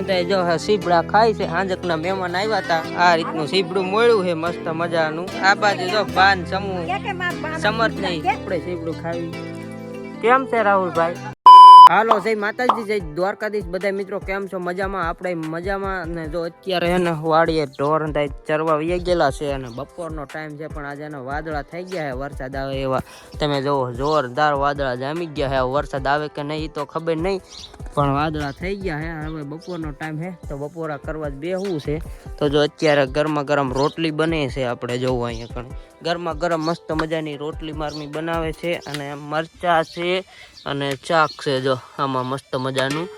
હંધાય જો સીબડા ખાય છે હાંજકના મહેમાન આવ્યા હતા આ રીતનું સીબડું મળ્યું છે મસ્ત મજાનું. આ બાજુ જો બાન સમૂહ સમર્થ નહીં આપણે સીબડું ખાવી. કેમ છે રાહુલભાઈ? હાલો, જય માતાજી, જય દ્વારકાધીશ. બધા મિત્રો, કેમ છો? મજામાં? આપણે મજામાં. ને જો અત્યારે એને વાળીએ ઢોર થાય ચરવા વહી ગયેલા છે અને બપોરનો ટાઈમ છે, પણ આજે એના વાદળા થઈ ગયા છે વરસાદ આવે એવા. તમે જોવો જોરદાર વાદળા જામી ગયા છે વરસાદ આવે કે નહીં તો ખબર નહીં, પણ વાદળા થઈ ગયા છે હવે બપોરનો ટાઈમ છે તો બપોરા કરવા જ બેહવું છે. તો જો અત્યારે ગરમા ગરમ રોટલી બને છે, આપણે જોવું અહીંયા ઘણી. ગરમા ગરમ મસ્ત મજાની રોટલી મારમી બનાવે છે, અને મરચા છે અને ચાક છે જો, આમાં મસ્ત મજાનું.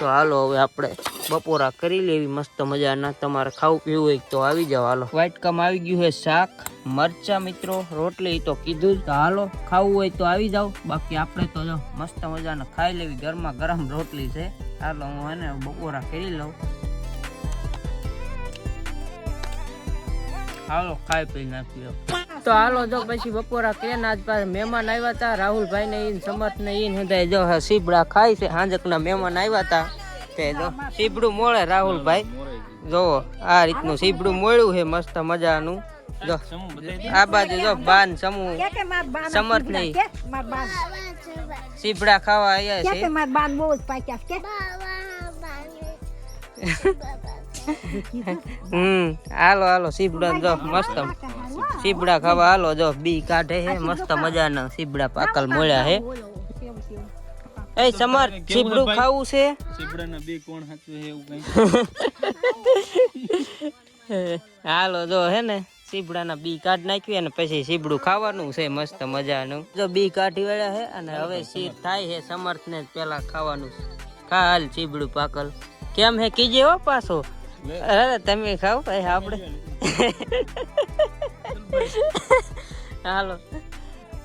તો હાલો હવે આપણે બપોરા કરી લેવી મસ્ત મજાના. તમારે ખાવું પીવું હોય તો આવી જાઓ, હાલો. વાટકામાં આવી ગયું છે શાક, મરચા મિત્રો, રોટલી તો કીધું તો હાલો, ખાવું હોય તો આવી જાઓ. બાકી આપણે તો જો મસ્ત મજાના ખાઈ લેવી. ગરમા ગરમ રોટલી છે. હાલો, હું એને બપોરા કરી લઉં. હાલો, ખાઈ પી નાખ્યો તો હાલો જો પછી બપોરા કે આજ પાસે મહેમાન આવ્યા હતા રાહુલભાઈ ને ઈન સમર્થ ને ઈન હંધાય જો સીબડા ખાય છે. હાંજકના મહેમાન આવ્યા હતા તે જો સીબડું મોળે રાહુલભાઈ. જો આ રીતનું સીબડું મોળ્યું છે મસ્ત મજાનું. જો આ બાજુ જો બાન સમૂહ સમર્થ નહીં. સીબડા ખાવા આવ્યા છે. હમ હાલો હાલો સીબડા જો મસ્ત. સીબડા ખાવા હાલો જો બી કાઢે હે મસ્ત મજાના સીબડા પાકલ મોળ્યા હે. એ સમર સીબડું ખાવું છે? સીબડાના બી કોણ હાચવે હે એવું કઈ? હાલો જો હે ને સીબડાના બી કાઢ નાખ્યું અને પછી સીબડું ખાવાનું છે મસ્ત મજાનું. જો બી કાઢી વેળ્યા હે અને હવે શીર થાય છે સમર્થ ને પેલા ખાવાનું છે. ખા હાલ સીબડું પાકલ. કેમ હે કીજે હો પાછો? અરે તમે ખાવ ભાઈ આપણે. હાલો.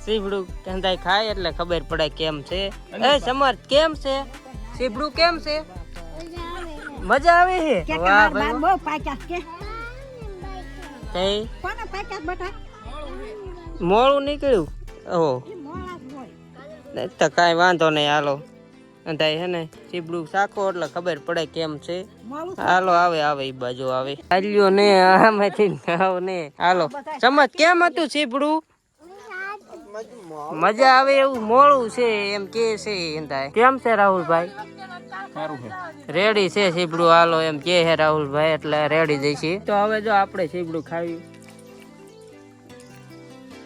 સીબડું કંદાય ખાય એટલે ખબર પડે કેમ છે. એ સમર્થ કેમ છે? સીબડું કેમ છે? મજા આવે છે વાહ ભાઈ કઈ? મોડું નીકળ્યું? ઓહો. તો કાંઈ વાંધો નહીં હાલો. અંધાય હે ને સીબડું સાકો એટલે ખબર પડે કેમ છે. હાલો આવે આવે ઈ બાજુ આવે. હાલ્યો ને આમાંથી આવ ને. હાલો સમજ કેમ હતું સીબડું મજા આવે એવું મોડું છે એમ કે છે એંધાય કેમ છે રાહુલભાઈ? રેડી છે. સીબડું હાલો એમ કે હે રાહુલભાઈ એટલે રેડી જઈશી. તો હવે જો આપણે સીબડું ખાવી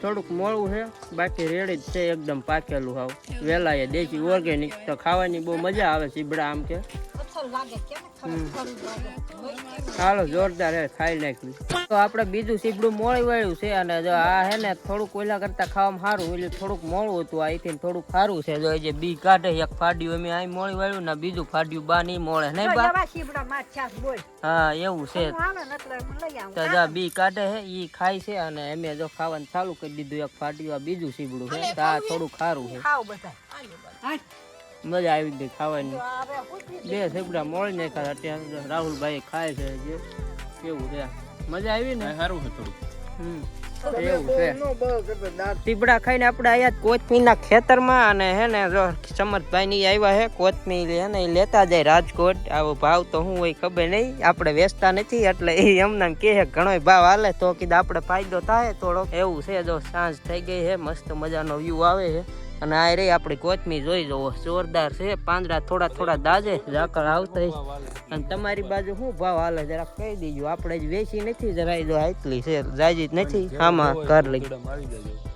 થોડુંક મોડું છે. બાકી રેડી જ છે, એકદમ પાકેલું હાવ. વહેલા એ દેશી ઓર્ગેનિક તો ખાવાની બહુ મજા આવે સીબડા આમ કે. હાલો જોરદાર હે ખાઈ નાખ્યું. તો આપણે બીજું સીબડું મોળી વાળ્યું છે અને જો આ હે ને થોડુંક ઓલા કરતા ખાવામાં સારું એટલે થોડુંક મોળું હતું અહીંથી થોડુંક સારું છે. જો જે બી કાઢે એક ફાડ્યું અમે અહીં મોળી વાળ્યું ને બીજું ફાડ્યું બા નહીં મોળે નહીં બા? હા એવું છે. તો જો બી કાઢે છે ઈ ખાય છે અને અમે જો ખાવાનું ચાલુ કરી દીધું એક ફાડ્યું આ બીજું સીબડું છે તો આ થોડું ખારું છે મજા આવી ગઈ ખાવાની. બે સીબડા મોળી નાખ્યા અત્યારે રાહુલભાઈ ખાય છે જે કેવું છે? મજા આવી ને? સારું હતું થોડું હમ. એવું છે? સીબડા ખાઈને આપણે આયા કોથમીરના ખેતરમાં અને હે ને જો સમર્થભાઈ ની આવ્યા હે કોથમીર હે ને લેતા જાય રાજકોટ. આવો ભાવ તો હું હોય ખબર નહીં. આપણે વેચતા નથી એટલે એ એમને કે ઘણો ભાવ હાલે. તો કીધું આપણે ફાયદો થાય થોડોક એવું છે જો સાંજ થઈ ગઈ હે મસ્ત મજાનો વ્યૂ આવે છે અને આ રહી આપણી કોચમી જોઈ જવો જોરદાર છે. પાંદડા થોડા થોડા દાજે, ઝાકળ આવતા અને તમારી બાજુ શું ભાવ હાલે? જરા કહી દીજો. આપણે જ વેચી નથી, જરા જો આટલી છે. જાજી જ નથી. આમાં કર લઈ.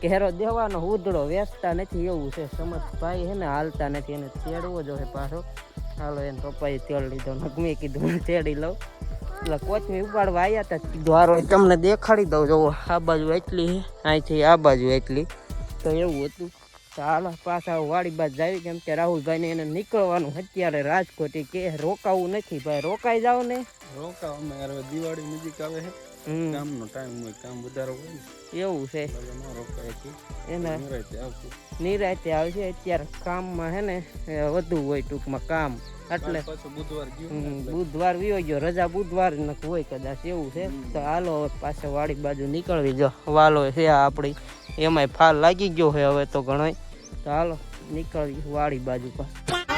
કેરો દેવાનો ઉધડો વેચતા નથી એવું છે. સમજ ભાઈ હે ને, હાલતા નથી. એને તેડવો જો છે પાછો. હાલો, એને પપ્પાએ તેડ લીધો. મેં કીધું તેડી લઉં. એટલે કોચમી ઉપાડવા આવ્યા હતા દ્વારો તમને દેખાડી દઉં. જો આ બાજુ એટલી અહીંથી આ બાજુ એટલી. તો એવું હતું. હાલો પાછા વાડી બાદ જાય કેમ કે રાહુલભાઈને એને નીકળવાનું અત્યારે રાજકોટ કે રોકાવું નથી ભાઈ રોકાઈ જાવ ને. રોકાવ અમે હવે દિવાળી નજીક આવે છે. કામનો ટાઈમ હોય કામ વધારે હોય એવું છે. એના નિરાતે આવશે. અત્યારે કામમાં હે ને વધુ હોય ટૂંકમાં કામ. એટલે બુધવાર બુધવાર વિયો ગયો રજા બુધવાર ન હોય કદાચ એવું છે. તો હાલો હવે પાછા વાડી બાજુ નીકળવી જો. વાલો છે આપણી. એમાંય ફાલ લાગી ગયો છે હવે તો ઘણો તો હાલો નીકળવી વાડી બાજુ પર.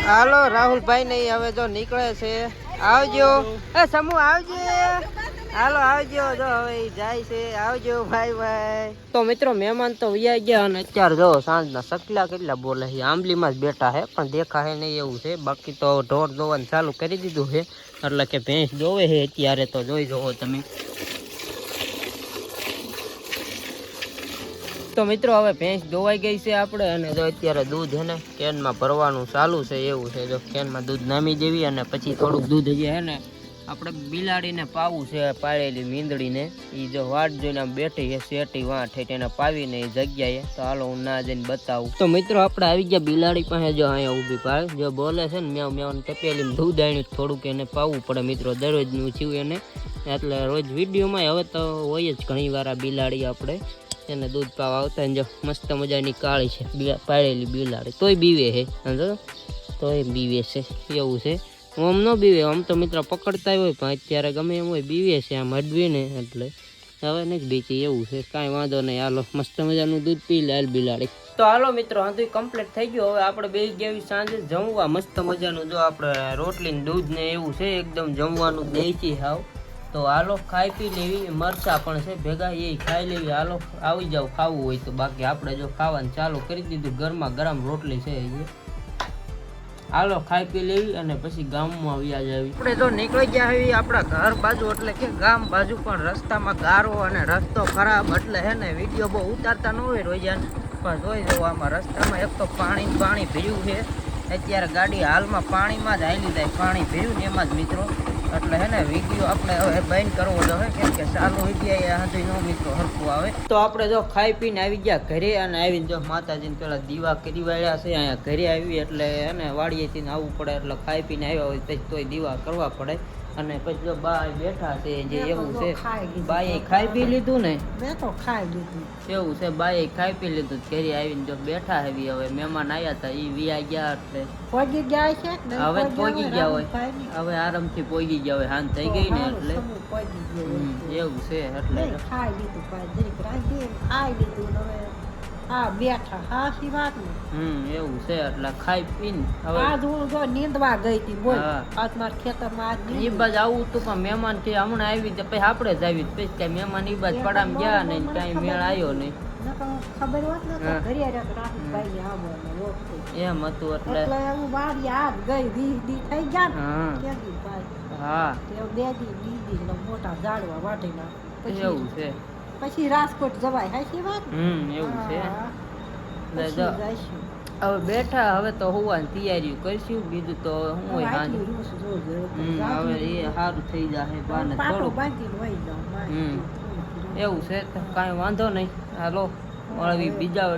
હાલો રાહુલભાઈ નહીં હવે જો નીકળે છે. આવજો. એ સમૂહ આવજો. હાલો આવજો. જો હવે જાય છે. આવજો ભાઈ ભાઈ. તો મિત્રો મહેમાન તો વ્યાઈ ગયા અને અત્યારે જો સાંજના સકલા કેટલા બોલે છે. આંબલીમાં જ બેઠા છે પણ દેખાય નહીં એવું છે. બાકી તો ઢોર જોવાનું ચાલુ કરી દીધું છે. એટલે કે ભેંસ દોવે છે. અત્યારે તો જોઈ જોવો તમે. તો મિત્રો હવે ભેંસ ધોવાઈ ગઈ છે આપણે અને જો અત્યારે દૂધ છે ને કેનમાં ભરવાનું ચાલુ છે એવું છે. જો કેનમાં દૂધ નામી દેવી અને પછી થોડુંક દૂધ જે છે ને આપણે બિલાડીને પાવું છે, પાળેલી મીંદડીને એ જો વાટ જોઈને આમ બેઠી છે શેટી વાંઠ એને પાવીને એ જગ્યાએ. તો હાલો હું ના જઈને બતાવું. તો મિત્રો આપણે આવી ગયા બિલાડી પાસે જો અહીંયા ઊભી પાડે જો બોલે છે ને મેવ મેવ તપેલી દૂધ આણ્યું થોડુંક એને પાવું પડે મિત્રો. દરરોજનું થયું એને. એટલે રોજ વિડીયોમાં હવે તો હોય જ ઘણી વાર આ બિલાડી આપણે. એને દૂધ પાવા આવતા જો મસ્ત મજાની કાળી છે પાળેલી બિલાડી. તોય બીવે છે, સમજો તોય બીવે છે, એવું છે. આમ ન બીવે, આમ તો મિત્ર પકડતા હોય, પણ અત્યારે ગમે એમ હોય બીવે છે, આમ અડવીને એટલે. હવે નથી બીચી એવું છે. કાંઈ વાંધો નહીં, હાલો, મસ્ત મજાનું દૂધ પી લે હાલ બિલાડી. તો હાલો મિત્રો હંધું કમ્પ્લીટ થઈ ગયું. હવે આપણે બે જેવી સાંજે જમવા, મસ્ત મજાનું જો આપણે રોટલીને દૂધ ને એવું છે, એકદમ જમવાનું દેશી હાવ. તો હાલો, ખાઈ પી લેવી. મરચા પણ છે ભેગા, એ ખાઈ લેવી. હાલો, આવી જાવ ખાવું હોય તો. બાકી આપણે જો ખાવાનું ચાલુ કરી દીધું ગરમા ગરમ રોટલી છે એ. હાલો, ખાઈ પી લેવી અને પછી ગામમાં વ્યાજ આવી આપણે જો નીકળી ગયા આવી આપણા ઘર બાજુ, એટલે કે ગામ બાજુ પણ રસ્તામાં ગારો અને રસ્તો ખરાબ, એટલે હે ને વીડિયો બહુ ઉતારતા ન હોય રોજાન પણ જોઈ જવું આમાં રસ્તામાં એક તો પાણી પાણી ભર્યું છે. અત્યારે ગાડી હાલમાં પાણીમાં જ હાલી જાય, પાણી ભર્યું ને એમાં જ મિત્રો. એટલે હે ને, વીડિયો આપણે હવે બંધ કરવો જોઈએ કેમ કે ચાલુ વીડિયો હજી નો મિત્રો હરખું આવે. તો આપણે જો ખાઈ પીને આવી ગયા ઘરે અને આવીને જો માતાજીને પેલા દીવા કરી વાળ્યા છે, અહીંયા ઘરે આવી એટલે વાડીએથી ને આવવું પડે એટલે ખાઈ પીને આવ્યા હોય પછી તોય દીવા કરવા પડે. અને પછી જો બા બેઠા છે જે એવું છે. બાએ ખાઈ પી લીધું ને? મેં તો ખાઈ લીધું. એવું છે બાએ ખાઈ પી લીધું ઘેરી આવીને જો બેઠા હેવી હવે મહેમાન આવ્યા હતા એ વિયા ગયા એટલે. પોગી ગયા છે? હવે પોગી ગયા હોય. હવે હવે આરામથી પોગી ગયા હોય હાન થઈ ગઈ ને એટલે. એવું છે એટલે. ખાઈ લીધું ખાઈ લીધું હવે આ બેઠા. હાસી વાત ને? હમ એવું છે. એટલે ખાઈ પીને હવે આ હું જો નીંદવા ગઈ હતી બોલ. આજ માર ખેતરમાં આજ નીંદવા. આવું તો પણ મહેમાન કે હમણાં આવી તો પછી આપણે જ આવી પછી કઈ મહેમાન એ બાજ પડામ ગયા નહીં કઈ મેળ આવ્યો નહીં. ખબર હોત ને તો ઘરે રહેત રાહુલભાઈને આવવાનું ઓળખું. એમ હતું એટલે એટલે હું વાડી ગઈ વીસ દી થઈ ગયા ને. હા. ભાઈ. હા. તે બે દી વીસ મોટા ઝાડવા વાટીના એવું છે. પછી રાજકોટ જવાય હાચી વાત હમ એવું છે. હવે બેઠા હવે તો હોવાની તૈયારીઓ કરશું. બીજું તો હું હોય હવે હાંજે આટલી રૂસ જોજો. હમ હવે એ સારું થઈ જાય બાને થોડું હમ. એવું છે કાંઈ વાંધો નહીં. હાલો મળવી બીજા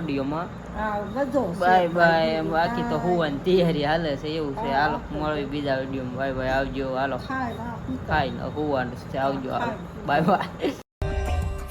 બધો બાય બાય બાકી તો હોવાની તૈયારી હાલે છે. એવું છે. હાલો મળવી બીજા વિડીયોમાં બાય બાય આવજો. હાલો. ના હોવાનું છે. આવજો હાલો. Bye bye.